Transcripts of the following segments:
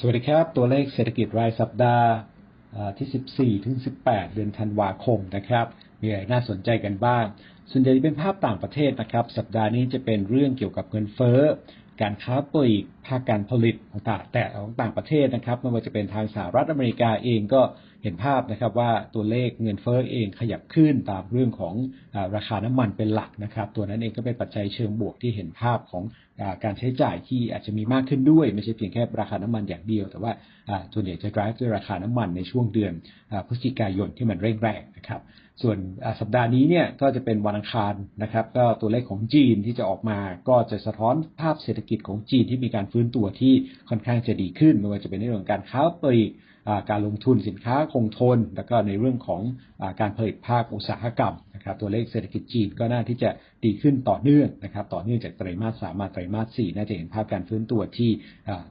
สวัสดีครับ ตัวเลขเศรษฐกิจรายสัปดาห์ที่ 14 ถึง 18 เดือนธันวาคมนะครับ มีอะไรน่าสนใจกันบ้าง ส่วนใหญ่เป็นภาพต่างประเทศนะครับ สัปดาห์นี้จะเป็นเรื่องเกี่ยวกับเงินเฟ้อ การค้าปลีกภาคการผลิตต่างแต่ของต่างประเทศนะครับไม่ว่าจะเป็นทางสหรัฐอเมริกาเองก็เห็นภาพนะครับว่าตัวเลขเงินเฟ้อเองขยับขึ้นตามเรื่องของอราคาน้ำมันเป็นหลักนะครับ ตัวนั้นเองก็เป็นปัจจัยเชิงบวกที่เห็นภาพของอการใช้จ่ายที่อาจจะมีมากขึ้นด้วย ไม่ใช่เพียงแค่ราคาน้ำมันอย่างเดียว แต่ว่าส่วนใหญ่จะ drive ด้วยราคาน้ำมันในช่วงเดือนอพฤศจิกายนที่มันเร่งแรงนะครับ ส่วนสัปดาห์นี้เนี่ยก็จะเป็นวันอังคารนะครับ ก็ตัวเลขของจีนที่จะออกมาก็จะสะท้อนภาพเศรษฐกิจของจีนที่มีการฟื้นตัวที่ค่อนข้างจะดีขึ้นไม่ว่าจะเป็นในเรื่องของการค้าปลีก การลงทุนสินค้าคงทน แล้วก็ในเรื่องของอการผลิตภาคอุตสาหกรรมนะครับตัวเลขเศรษฐกิจจีนก็น่าที่จะดีขึ้นต่อเนื่องนะครับต่อเนื่องจากไตรมาสสามมาไตรมาสสี่น่าจะเห็นภาพการฟื้นตัวที่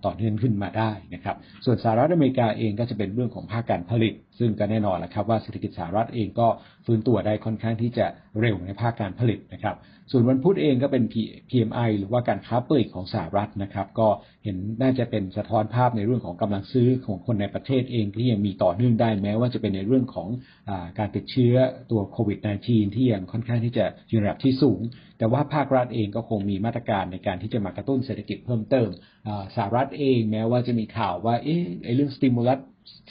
ต่อเนื่องขึ้นมาได้นะครับส่วนสหรัฐอเมริกาเองก็จะเป็นเรื่องของภาคการผลิต ซึ่งก็แน่นอนแหละครับว่าเศรษฐกิจสหรัฐเองก็ฟื้นตัวได้ค่อนข้างที่จะเร็วในภาคการผลิตนะครับส่วนวันพุธเองก็เป็น PMI หรือว่าการค้าปลีกของสหรัฐนะครับก็เห็นน่าจะเป็นสะท้อนภาพในเรื่องของกำลังซื้อของคนในประเทศเองที่ยังมีต่อเนื่องได้แม้ว่าจะเป็นในเรื่องของอการติดเชื้อตัวโควิด -19 ที่ยังค่อนข้างที่จะอยู่ในระดับที่สูง แต่ว่าภาครัฐเองก็คงมีมาตรการในการที่จะมากระตุ้นเศรษฐกิจเพิ่มเติมสหรัฐเองแม้ว่าจะมีข่าวว่าเอ๊ะไอ้เรื่อง stimulus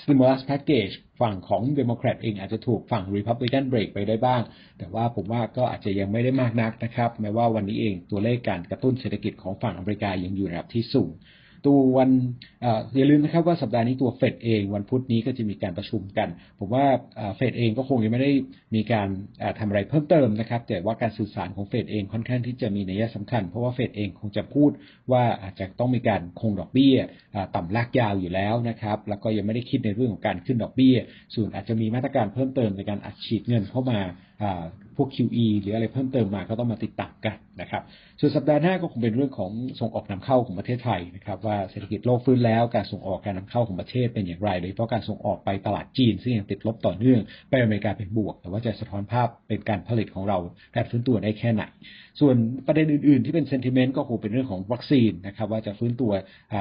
stimulus package ฝั่งของ Democrat เองอาจจะถูกฝั่ง Republican break ไปได้บ้าง แต่ว่าผมว่าก็อาจจะยังไม่ได้มากนักนะครับ แม้ว่าวันนี้เองตัวเลขการกระตุ้นเศรษฐกิจของฝั่งอเมริกายังอยู่ในระดับที่สูง ตัววันออย่าลืมนะครับว่าสัปดาห์นี้ตัวเฟดเองวันพุธนี้ก็จะมีการประชุมกัน ผมว่าเฟดเองก็คงยังไม่ได้มีการเอ่อทำอะไรเพิ่มเติมนะครับ แต่ว่าการสื่อสารของเฟดเองค่อนข้างที่จะมีนัยสำคัญ เพราะว่าเฟดเองคงจะพูดว่าอาจจะต้องมีการคงดอกเบี้ยอ่าต่ำลากยาวอยู่แล้วนะครับ แล้วก็ยังไม่ได้คิดในเรื่องของการขึ้นดอกเบี้ย ส่วนอาจจะมีมาตรการเพิ่มเติมในการอัดฉีดเงินเข้ามา พวก QE หรืออะไรเพิ่มเติมมาก็ต้องมาติดตามกันนะครับ ส่วนสัปดาห์หน้าก็คงเป็นเรื่องของส่งออกนำเข้าของประเทศไทยนะครับ ว่าเศรษฐกิจโลกฟื้นแล้วการส่งออกการนำเข้าของประเทศเป็นอย่างไรโดยเฉพาะการส่งออกไปตลาดจีน ซึ่งยังติดลบต่อเนื่องไปอเมริกาเป็นบวก แต่ว่าจะสะท้อนภาพเป็นการผลิตของเราการฟื้นตัวได้แค่ไหน ส่วนประเด็นอื่น ๆ ที่เป็นเซนติเมนต์ก็คงเป็นเรื่องของวัคซีนนะครับว่าจะฟื้นตัว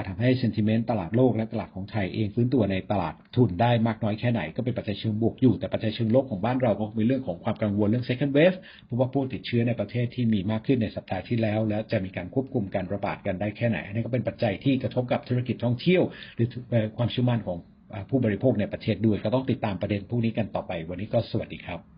ทำาให้เซนติเมนต์ตลาดโลกและตลาดของไทยเองฟื้นตัวในตลาดทุนได้มากน้อยแค่ไหนก็เป็นปัจจัยเชิงบวกอยู่แต่ปัจจัยเชิงลบของบ้านเราก็มีเรื่องของความกังวลเรื่อง second wave พราะว่าผู้ติดเชื้อในประเทศที่มีมากขึ้นในสัปดาห์ที่แล้ว และจะมีการควบคุมการระบาดกันได้แค่ไหน อันนี้ก็เป็นปัจจัยที่กระทบกับธุรกิจท่องเที่ยว หรือความเชื่อมั่นของผู้บริโภคในประเทศด้วย ก็ต้องติดตามประเด็นพวกนี้กันต่อไป วันนี้ก็สวัสดีครับ